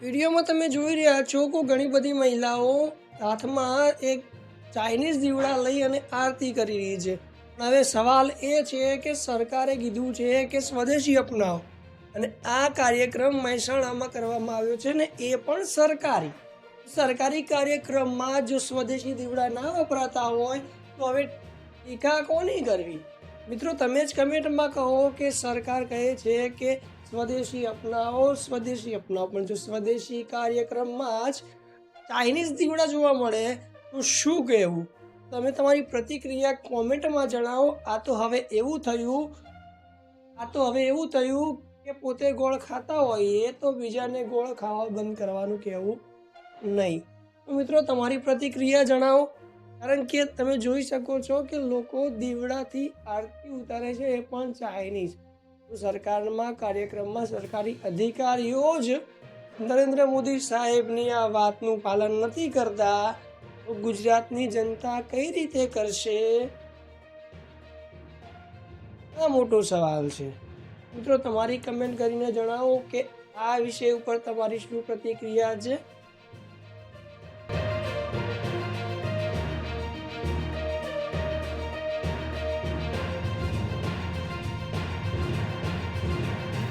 વિડીયોમાં તમે જોઈ રહ્યા છો કે ઘણી બધી મહિલાઓ હાથમાં એક ચાઇનીઝ દીવડા લઈ અને આરતી કરી રહી છે. હવે સવાલ એ છે કે સરકારે કીધું છે કે સ્વદેશી અપનાવો. અને આ કાર્યક્રમ મહેસાણામાં કરવામાં આવ્યો છે ને એ પણ સરકારી. સરકારી કાર્યક્રમમાં જો સ્વદેશી દીવડા ના વપરાતા હોય, તો હવે ટીકા કોની કરવી? મિત્રો, તમે જ કમેન્ટમાં કહો કે સરકાર કહે છે કે સ્વદેશી અપનાવો સ્વદેશી અપનાવો. પણ જો સ્વદેશી કાર્યક્રમમાં જ ચાઇનીઝ દીવડા જોવા મળે, તો શું કહેવું? તમે તમારી પ્રતિક્રિયા કોમેન્ટમાં જણાવો. આ તો હવે એવું થયું, આ તો હવે એવું થયું કે પોતે ગોળ ખાતા હોઈએ તો બીજાને ગોળ ખાવા બંધ કરવાનું કહેવું નહીં. મિત્રો, તમારી પ્રતિક્રિયા જણાવો. કારણ કે તમે જોઈ શકો છો કે લોકો દીવડાથી આરતી ઉતારે છે, એ પણ ચાઇનીઝ સરકારમાં કાર્યક્રમમાં સરકારી અધિકારીઓ જ નરેન્દ્ર મોદી સાહેબની આ વાતનું પાલન નથી કરતા. ગુજરાતની જનતા કઈ રીતે કરશે? આ મોટો સવાલ છે. મિત્રો, તમારી કમેન્ટ કરીને જણાવો કે આ વિષય ઉપર તમારી શું પ્રતિક્રિયા છે?